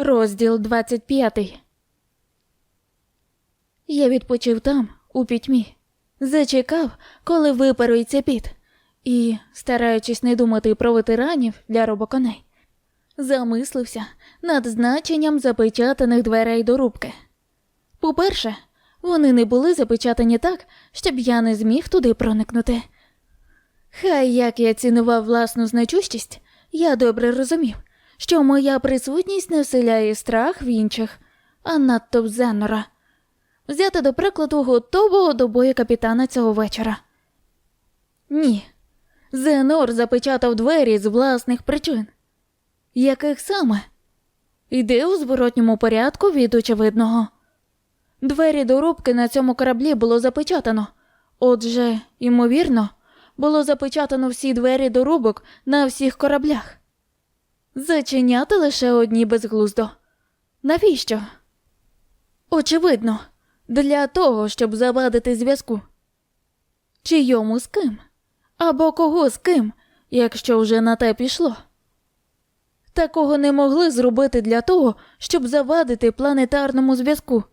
Розділ 25 Я відпочив там, у пітьмі, зачекав, коли випарується піт, і, стараючись не думати про ветеранів для робоконей, замислився над значенням запечатаних дверей до рубки. По-перше, вони не були запечатані так, щоб я не зміг туди проникнути. Хай як я цінував власну значущість, я добре розумів, що моя присутність не вселяє страх в інших, а надто в Зенора. Взяти до прикладу готового до бою капітана цього вечора. Ні. Зенор запечатав двері з власних причин. Яких саме? Йде у зворотньому порядку від очевидного. Двері до рубки на цьому кораблі було запечатано. Отже, ймовірно, було запечатано всі двері до рубок на всіх кораблях. Зачиняти лише одні безглуздо. Навіщо? Очевидно, для того, щоб завадити зв'язку. Чийому з ким? Або кого з ким, якщо вже на те пішло. Такого не могли зробити для того, щоб завадити планетарному зв'язку.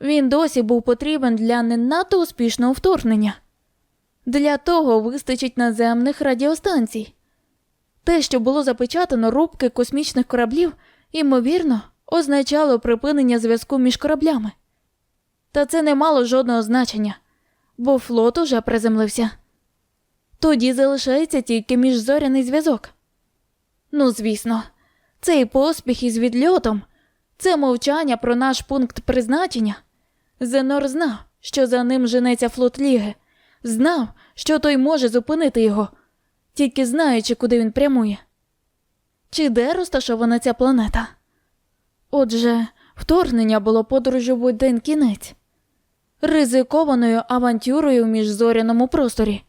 Він досі був потрібен для не надто успішного вторгнення. Для того вистачить наземних радіостанцій. Те, що було запечатано рубки космічних кораблів, ймовірно, означало припинення зв'язку між кораблями. Та це не мало жодного значення, бо флот уже приземлився. Тоді залишається тільки міжзоряний зв'язок. Ну, звісно, цей поспіх із відльотом, це мовчання про наш пункт призначення. Зенор знав, що за ним женеться флот Ліги, знав, що той може зупинити його, тільки знаючи, куди він прямує. Чи де розташована ця планета? Отже, вторгнення було подорожю в один кінець, ризикованою авантюрою в міжзоряному просторі.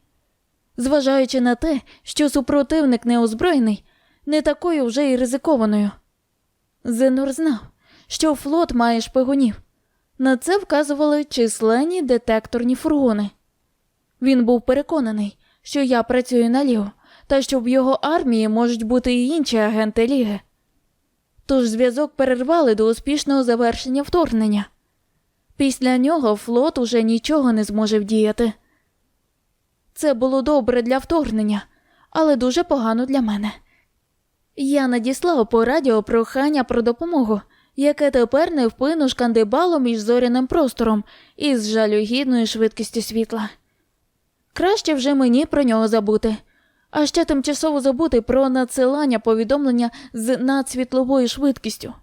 Зважаючи на те, що супротивник неозброєний, не такою вже й ризикованою. Зенор знав, що флот має шпигунів. На це вказували численні детекторні фургони. Він був переконаний, що я працюю на Лігу, та що в його армії можуть бути і інші агенти Ліги. Тож зв'язок перервали до успішного завершення вторгнення. Після нього флот уже нічого не зможе вдіяти. Це було добре для вторгнення, але дуже погано для мене. Я надіслав по радіо прохання про допомогу, яке тепер невпинно шкандибало між зоряним простором із жалюгідною швидкістю світла. Краще вже мені про нього забути, а ще тимчасово забути про надсилання повідомлення з надсвітловою швидкістю.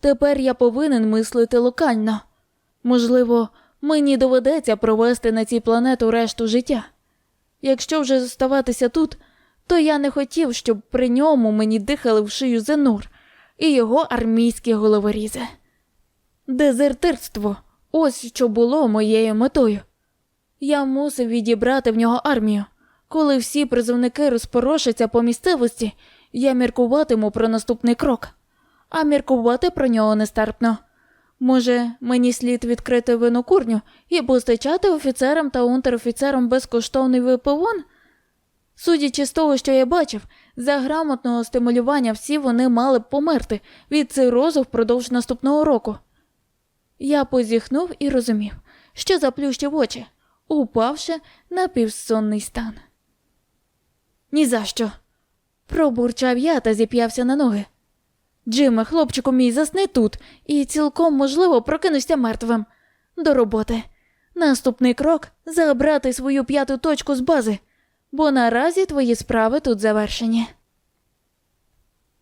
Тепер я повинен мислити локально. Можливо, мені доведеться провести на цій планету решту життя. Якщо вже зоставатися тут, то я не хотів, щоб при ньому мені дихали в шию Зенур і його армійські головорізи. Дезертирство ось що було моєю метою. Я мусив відібрати в нього армію. Коли всі призовники розпорошаться по місцевості, я міркуватиму про наступний крок, а міркувати про нього нестерпно. Може, мені слід відкрити винокурню і постачати офіцерам та унтер-офіцерам безкоштовний випивон? Судячи з того, що я бачив, за грамотного стимулювання всі вони мали б померти від цирозу впродовж наступного року. Я позіхнув і розумів, що заплющив очі, упавши на півсонний стан. «Ні за що!» – пробурчав я та зіп'явся на ноги. Джиме, хлопчику мій, засни тут і цілком можливо прокинуся мертвим. До роботи. Наступний крок забрати свою п'яту точку з бази, бо наразі твої справи тут завершені.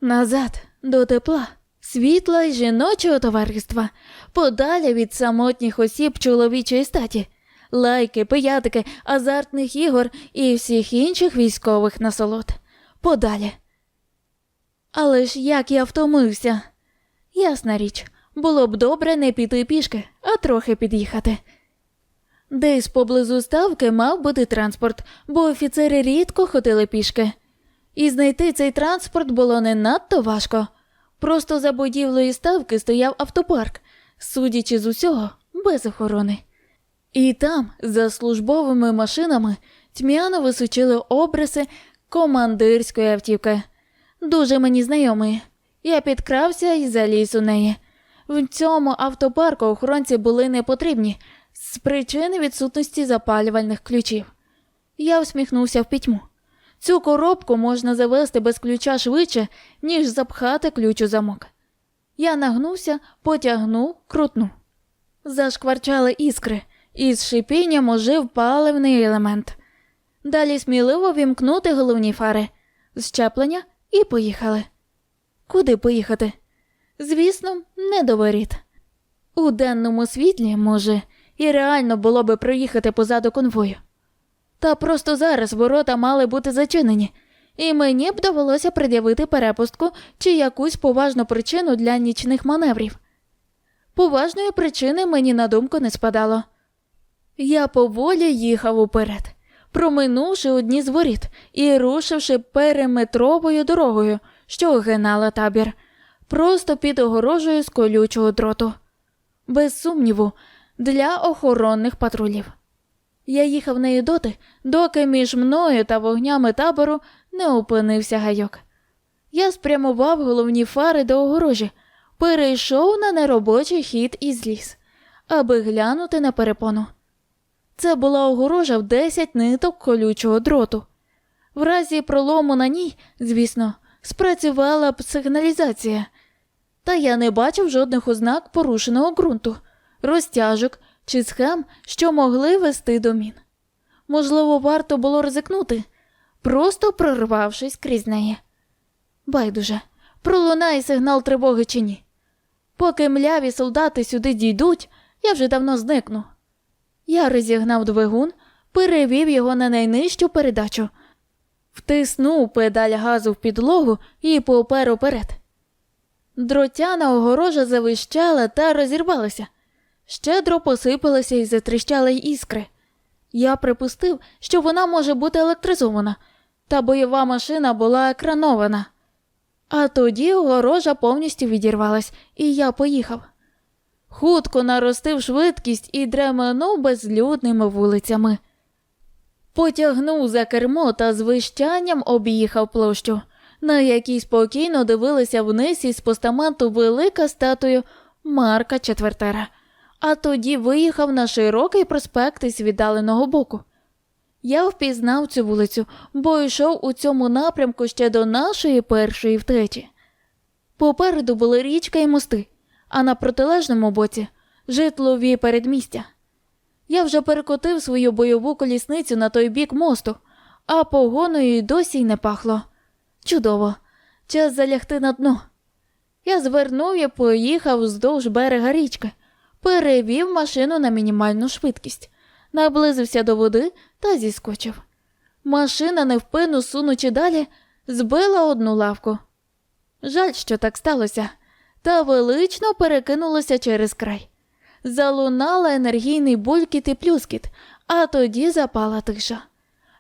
Назад до тепла, світла й жіночого товариства, подалі від самотніх осіб чоловічої статі, лайки, пиятики, азартних ігор і всіх інших військових насолод. Подалі. Але ж як я втомився. Ясна річ, було б добре не піти пішки, а трохи під'їхати. Десь поблизу ставки мав бути транспорт, бо офіцери рідко ходили пішки. І знайти цей транспорт було не надто важко. Просто за будівлею ставки стояв автопарк, судячи з усього, без охорони. І там, за службовими машинами, тьмяно височили обриси командирської автівки дуже мені знайомий, Я підкрався і заліз у неї. В цьому автопарку охоронці були не потрібні з причини відсутності запалювальних ключів. Я усміхнувся в пітьму. Цю коробку можна завести без ключа швидше, ніж запхати ключ у замок. Я нагнувся, потягнув, крутнув. Зашкварчали іскри, і з шипінням ожив паливний елемент. Далі сміливо вімкнути головні фари, щеплення і поїхали. Куди поїхати? Звісно, не до воріт. У денному світлі, може, і реально було би проїхати позаду конвою. Та просто зараз ворота мали бути зачинені, і мені б довелося пред'явити перепустку чи якусь поважну причину для нічних маневрів. Поважної причини мені на думку не спадало. Я поволі їхав уперед, проминувши одні з воріт і рушивши периметровою дорогою, що огинала табір, просто під огорожею з колючого дроту. Без сумніву, для охоронних патрулів. Я їхав нею доти, доки між мною та вогнями табору не опинився гайок. Я спрямував головні фари до огорожі, перейшов на неробочий хід і зліз, аби глянути на перепону. Це була огорожа в 10 ниток колючого дроту. В разі пролому на ній, звісно, спрацювала б сигналізація, та я не бачив жодних ознак порушеного ґрунту, розтяжок чи схем, що могли вести до мін. Можливо, варто було ризикнути, просто прорвавшись крізь неї. Байдуже, пролунає сигнал тривоги чи ні. Поки мляві солдати сюди дійдуть, я вже давно зникну. Я розігнав двигун, перевів його на найнижчу передачу, втиснув педаль газу в підлогу і попер уперед. Дротяна огорожа завищала та розірвалася. Щедро посипалися і затріщали іскри. Я припустив, що вона може бути електризована, та бойова машина була екранована. А тоді огорожа повністю відірвалась, і я поїхав. Хутко наростив швидкість і дременув безлюдними вулицями. Потягнув за кермо та з вищанням об'їхав площу, на якій спокійно дивилися вниз із постаменту велика статуя Марка Четвертера, а тоді виїхав на широкий проспект із віддаленого боку. Я впізнав цю вулицю, бо йшов у цьому напрямку ще до нашої першої втечі. Попереду були річка і мости, а на протилежному боці житлові передмістя. Я вже перекотив свою бойову колісницю на той бік мосту, а погоною й досі й не пахло. Чудово, час залягти на дно. Я звернув і поїхав вздовж берега річки, перевів машину на мінімальну швидкість, наблизився до води та зіскочив. Машина, невпинно сунучи далі, збила одну лавку. Жаль, що так сталося, та велично перекинулося через край. Залунала енергійний булькіт і плюскіт, а тоді запала тиша.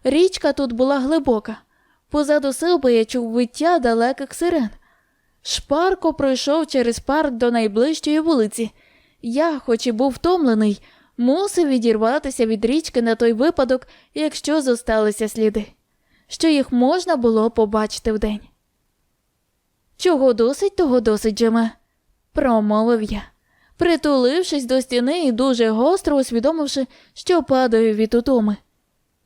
Річка тут була глибока. Позаду себе я чув виття далеких сирен. Шпарко пройшов через парк до найближчої вулиці. Я, хоч і був втомлений, мусив відірватися від річки на той випадок, якщо зосталися сліди, що їх можна було побачити вдень. Чого досить, того досить, Джеме, промовив я, притулившись до стіни і дуже гостро усвідомивши, що падаю від утоми.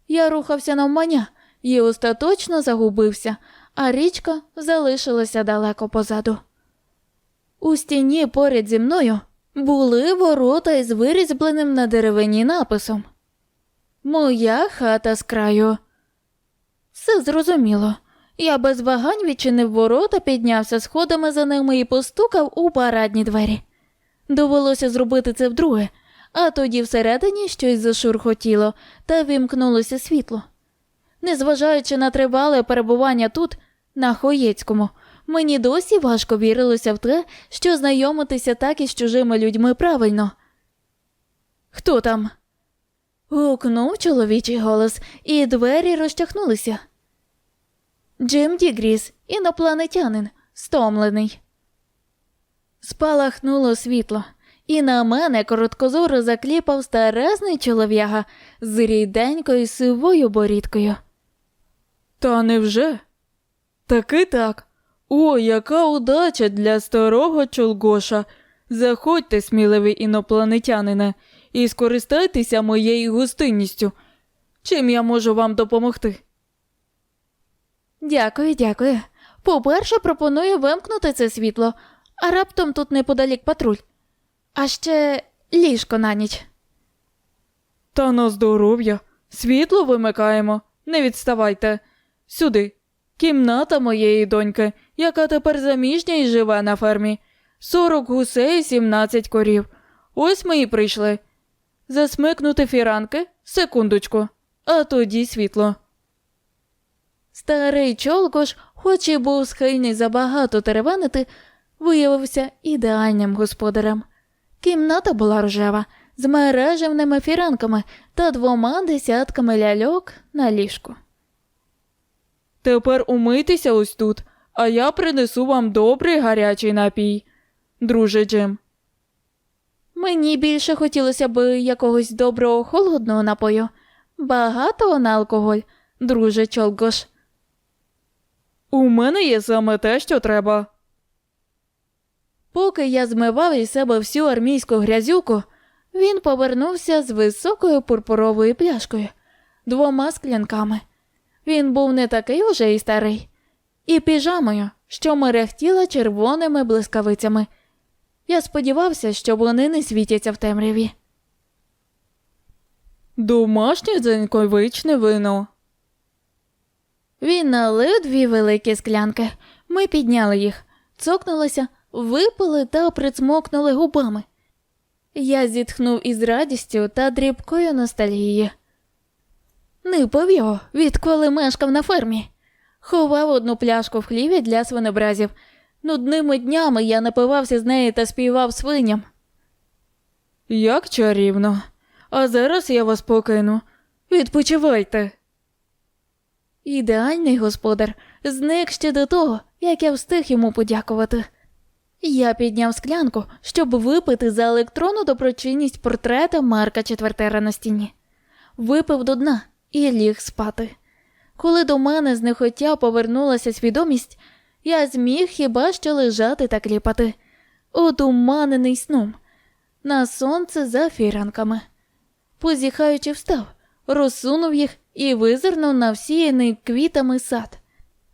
Я рухався навмання і остаточно загубився, а річка залишилася далеко позаду. У стіні поряд зі мною були ворота із вирізбленим на деревині написом Моя хата з краю. Все зрозуміло. Я без вагань відчинив ворота, піднявся сходами за ними і постукав у парадні двері. Довелося зробити це вдруге, а тоді всередині щось зашурхотіло та вімкнулося світло. Незважаючи на тривале перебування тут, на Хоєцькому, мені досі важко вірилося в те, що знайомитися так із чужими людьми правильно. Хто там? гукнув чоловічий голос, і двері розчахнулися. Джим Дігріс, інопланетянин, стомлений. Спалахнуло світло, і на мене короткозоро закліпав старезний чолов'яга з ріденькою сивою борідкою. Та невже? Таки так. О, яка удача для старого Чолгоша. Заходьте, сміливий інопланетянине, і скористайтеся моєю гостинністю. Чим я можу вам допомогти? Дякую, дякую. По-перше, пропоную вимкнути це світло, а раптом тут неподалік патруль. А ще ліжко на ніч. Та на здоров'я. Світло вимикаємо. Не відставайте. Сюди. Кімната моєї доньки, яка тепер заміжня і живе на фермі. Сорок гусей, сімнадцять корів. Ось ми і прийшли. Засмикнути фіранки? Секундочку. А тоді світло. Старий чолгош, хоч і був схильний забагато теревенити, виявився ідеальним господарем. Кімната була рожева, з мережевними фіранками та двома десятками ляльок на ліжку. Тепер умийтеся ось тут, а я принесу вам добрий гарячий напій. Друже Джим. Мені більше хотілося б якогось доброго холодного напою, багатого на алкоголь, друже Чолгош. У мене є саме те, що треба. Поки я змивав із себе всю армійську грязюку, він повернувся з високою пурпуровою пляшкою, двома склянками. Він був не такий уже і старий, і піжамою, що мерехтіла червоними блискавицями. Я сподівався, що вони не світяться в темряві. Домашнє дзеньковичне вино. Він налив дві великі склянки. Ми підняли їх, цокнулися, випили та прицмокнули губами. Я зітхнув із радістю та дрібкою ностальгії. Нипав його, відколи мешкав на фермі. Ховав одну пляшку в хліві для свинобразів. Нудними днями я напивався з неї та співав свиням. Як чарівно. А зараз я вас покину. Відпочивайте. Ідеальний господар зник ще до того, як я встиг йому подякувати. Я підняв склянку, щоб випити за електронну доброчинність портрета Марка Четвертера на стіні. Випив до дна і ліг спати. Коли до мене знехотя повернулася свідомість, я зміг хіба що лежати та кліпати, одуманений сном, на сонце за фіранками. Позіхаючи, встав, розсунув їх і визирнув на всіяний квітами сад.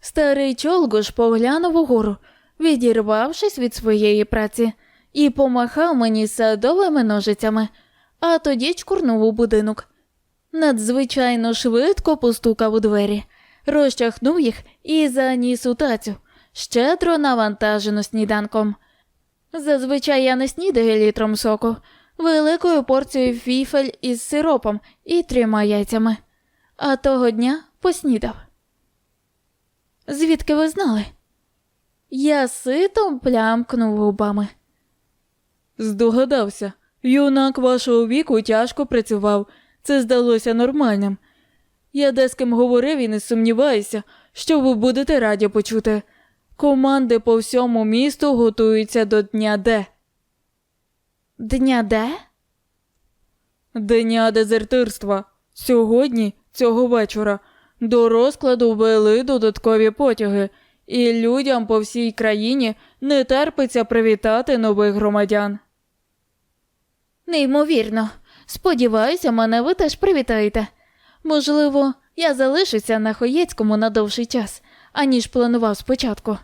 Старий чолгош поглянув угору, відірвавшись від своєї праці, і помахав мені садовими ножицями, а тоді чкурнув у будинок. Надзвичайно швидко постукав у двері, розчахнув їх і заніс у тацю, щедро навантажену сніданком. Зазвичай я не снідаю літром соку, великою порцією фіфель із сиропом і трьома яйцями, а того дня поснідав. Звідки ви знали? Я сито плямкнув губами. Здогадався. Юнак вашого віку тяжко працював. Це здалося нормальним. Я де з ким говорив і не сумніваюся, що ви будете раді почути. Команди по всьому місту готуються до дня Д. Дня де? Дня дезертирства. Сьогодні, цього вечора, до розкладу ввели додаткові потяги, і людям по всій країні не терпиться привітати нових громадян. Неймовірно. Сподіваюся, мене ви теж привітаєте. Можливо, я залишуся на Хоєцькому на довший час, аніж планував спочатку.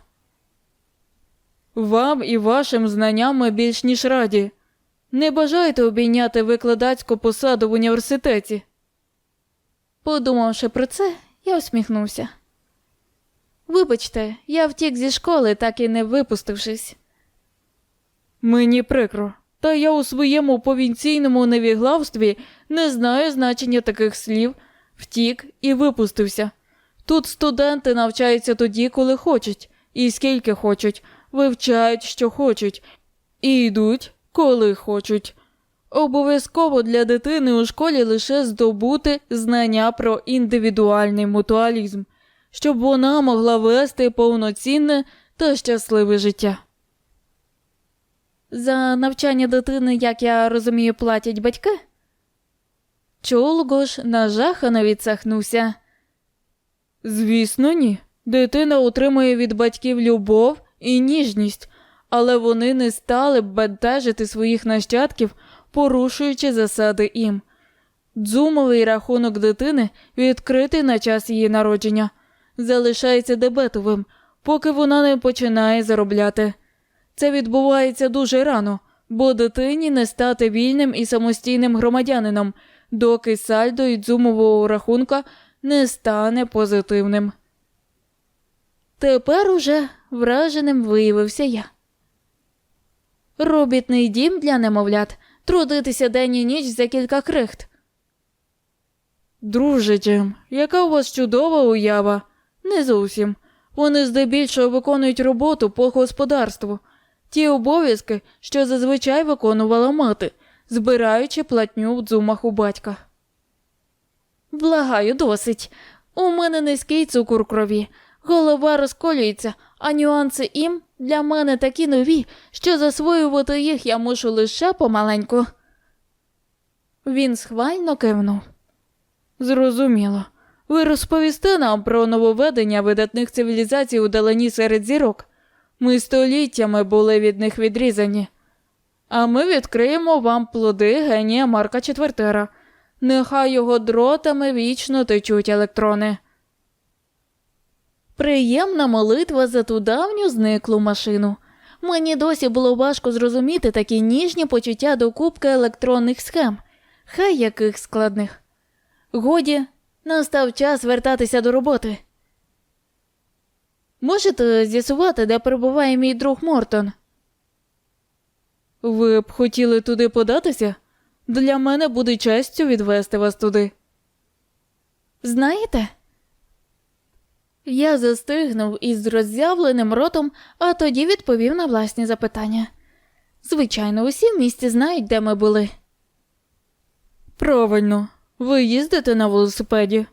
Вам і вашим знанням ми більш ніж раді. Не бажаєте обійняти викладацьку посаду в університеті? Подумавши про це, я усміхнувся. Вибачте, я втік зі школи, так і не випустившись. Мені прикро. Та я у своєму повінційному невіглавстві не знаю значення таких слів, втік і випустився. Тут студенти навчаються тоді, коли хочуть, і скільки хочуть, вивчають, що хочуть, і йдуть, коли хочуть. Обов'язково для дитини у школі лише здобути знання про індивідуальний мутуалізм, щоб вона могла вести повноцінне та щасливе життя. За навчання дитини, як я розумію, платять батьки? Чолгош нажахано відсахнувся. Звісно, ні. Дитина отримує від батьків любов і ніжність, але вони не стали б бентежити своїх нащадків, порушуючи засади їм. Дзумовий рахунок дитини відкритий на час її народження, залишається дебетовим, поки вона не починає заробляти. Це відбувається дуже рано, бо дитині не стати вільним і самостійним громадянином, доки сальдо і дзумового рахунка не стане позитивним. Тепер уже враженим виявився я. Робітний дім для немовлят, трудитися день і ніч за кілька крихт. Друже Джим, яка у вас чудова уява? Не зовсім. Вони здебільшого виконують роботу по господарству, ті обов'язки, що зазвичай виконувала мати, збираючи платню в дзумах у батька. Благаю, досить. У мене низький цукор крові, голова розколюється, а нюанси ім для мене такі нові, що засвоювати їх я мушу лише помаленьку. Він схвально кивнув. Зрозуміло. Ви розповісте нам про нововведення видатних цивілізацій у далині серед зірок. Ми століттями були від них відрізані. А ми відкриємо вам плоди генія Марка Четвертера. Нехай його дротами вічно течуть електрони. Приємна молитва за ту давню зниклу машину. Мені досі було важко зрозуміти такі ніжні почуття до кубки електронних схем, хай яких складних. Годі, настав час вертатися до роботи. Можете з'ясувати, де перебуває мій друг Мортон? Ви б хотіли туди податися? Для мене буде честю відвести вас туди. Знаєте? Я застигнув із роззявленим ротом, а тоді відповів на власні запитання. Звичайно, усі в місті знають, де ми були. Правильно, ви їздите на велосипеді.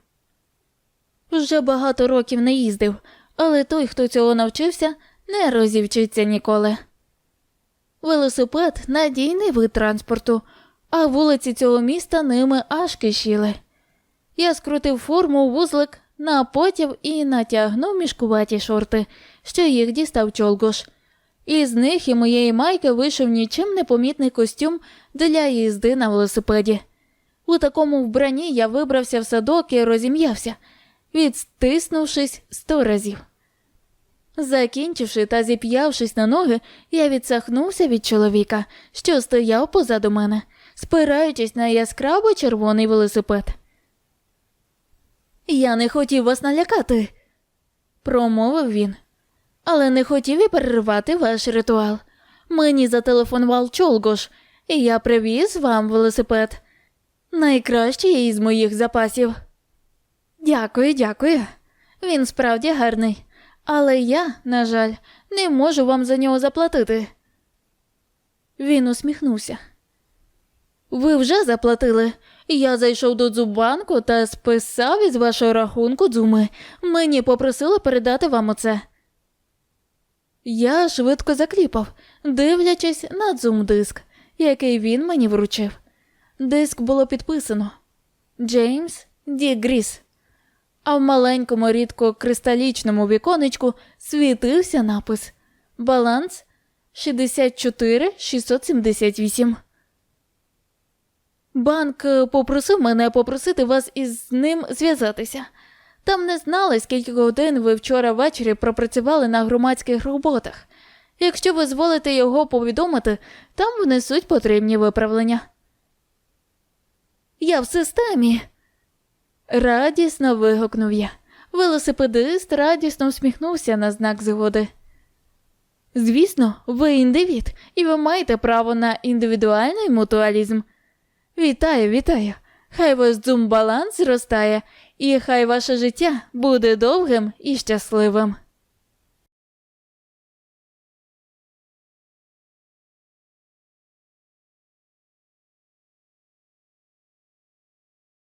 Вже багато років не їздив, але той, хто цього навчився, не розівчиться ніколи. Велосипед надійний вид транспорту, а вулиці цього міста ними аж кишіли. Я скрутив форму у вузлик, напотів і натягнув мішкуваті шорти, що їх дістав чолгош. Із них і моєї майки вийшов нічим не помітний костюм для їзди на велосипеді. У такому вбранні я вибрався в садок і розім'явся, відстиснувшись сто разів. Закінчивши та зіп'явшись на ноги, я відсахнувся від чоловіка, що стояв позаду мене, спираючись на яскраво червоний велосипед. Я не хотів вас налякати, промовив він, але не хотів і перервати ваш ритуал. Мені зателефонував Чолгош, і я привіз вам велосипед. Найкращий із моїх запасів. Дякую, дякую. Він справді гарний, але я, на жаль, не можу вам за нього заплатити. Він усміхнувся. Ви вже заплатили. Я зайшов до дзубанку та списав із вашого рахунку дзуми. Мені попросили передати вам оце. Я швидко закліпав, дивлячись на дзум-диск, який він мені вручив. Диск було підписано Джеймс Ді Гріс. А в маленькому рідко кристалічному віконечку світився напис Баланс 64 678. Банк е, попросив мене попросити вас із ним зв'язатися. Там не знали, скільки годин ви вчора ввечері пропрацювали на громадських роботах. Якщо ви зволите його повідомити, там внесуть потрібні виправлення. Я в системі. Радісно вигукнув я. Велосипедист радісно всміхнувся на знак згоди. Звісно, ви індивід, і ви маєте право на індивідуальний мутуалізм. Вітаю, вітаю. Хай ваш дзум-баланс зростає, і хай ваше життя буде довгим і щасливим.